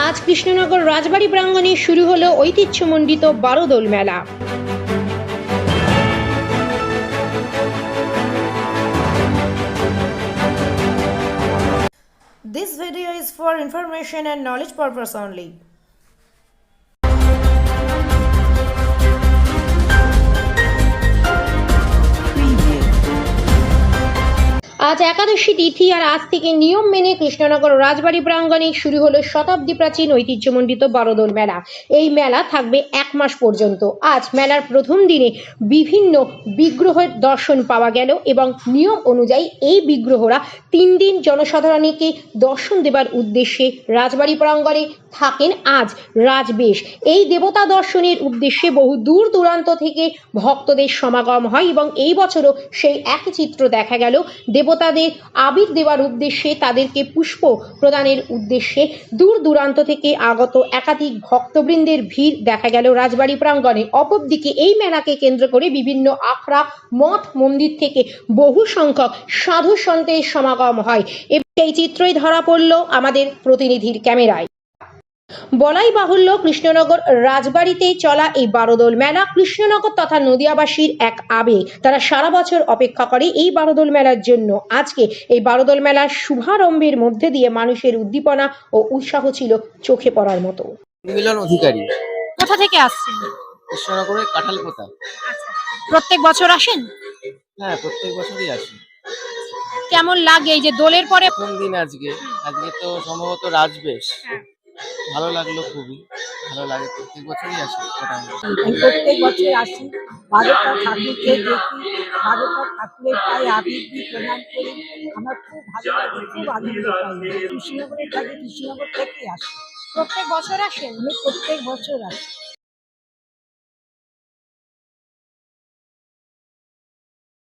আজ কৃষ্ণনগর রাজবাড়ি প্রাঙ্গণে শুরু হলো ঐতিহ্যমণ্ডিত বারোদোল মেলা This video is for information and knowledge purpose only. আজ একাদশী তিথি আর আজ থেকে নিয়ম মেনে কৃষ্ণনগর রাজবাড়ি প্রাঙ্গণে শুরু হলো শতাব্দী প্রাচীন ঐতিহ্যমণ্ডিত বারোদোল মেলা। এই মেলা থাকবে এক মাস পর্যন্ত। আজ মেলার প্রথম দিনে বিভিন্ন বিগ্রহের দর্শন পাওয়া গেল এবং নিয়ম অনুযায়ী এই বিগ্রহরা তিন দিন জনসাধারণকে দর্শন দেবার উদ্দেশ্যে রাজবাড়ি প্রাঙ্গণে থাকেন আজ রাজবেশ। এই দেবতা দর্শনের উদ্দেশ্যে বহু দূর দূরান্ত থেকে ভক্তদের সমাগম হয় এবং এই বছরও সেই একই চিত্র দেখা গেল। দেবতাদের আবির দেওয়ার উদ্দেশ্যে তাদেরকে পুষ্প প্রদানের উদ্দেশ্যে দূর দূরান্ত থেকে আগত একাধিক ভক্তবৃন্দের ভিড় দেখা গেল রাজবাড়ি প্রাঙ্গণে। অপরদিকে এই মেলাকে কেন্দ্র করে বিভিন্ন আখড়া, মঠ, মন্দির থেকে বহু সংখ্যক সাধু সন্তের সমাগম হয়। এই চিত্রই ধরা পড়ল আমাদের প্রতিনিধির ক্যামেরায়। বলাই বাহুল্য কৃষ্ণনগর রাজবাড়িতে চলা এই বারোদোল মেলা কৃষ্ণনগর তথা নদিয়াবাসীর এক আবেগ। তারা সারা বছর অপেক্ষা করে এই বারোদোল মেলার জন্য। আজকে এই বারোদোল মেলার শুভারম্ভের মধ্যে দিয়ে মানুষের উদ্দীপনা ও উৎসাহ ছিল চোখে পড়ার মতো। মিলন অধিকারী। কোথা থেকে আসছেন? কৃষ্ণনগরের কাঁঠাল পোতা প্রত্যেক বছর আসেন? হ্যাঁ প্রত্যেক বছরই আসি। কেমন লাগে এই যে দোলের পরে? প্রথম দিন আজকে। আজকে তো সম্ভবত রাজবেশ। হ্যাঁ। ভালো লাগল খুবই, ভালো লাগে প্রত্যেক বছরই আসি আমি। প্রত্যেক বছর আসি, বারোটা ঠাকুরকে দেখি, বারোটা ঠাকুরের পায়ে আবির দিই প্রণাম করি, আমার খুব ভালো লাগে, খুব আনন্দ পাই। কৃষ্ণনগরে থাকি কৃষ্ণনগর থেকে আসি। প্রত্যেক বছর আসেন আমি প্রত্যেক বছর আসি।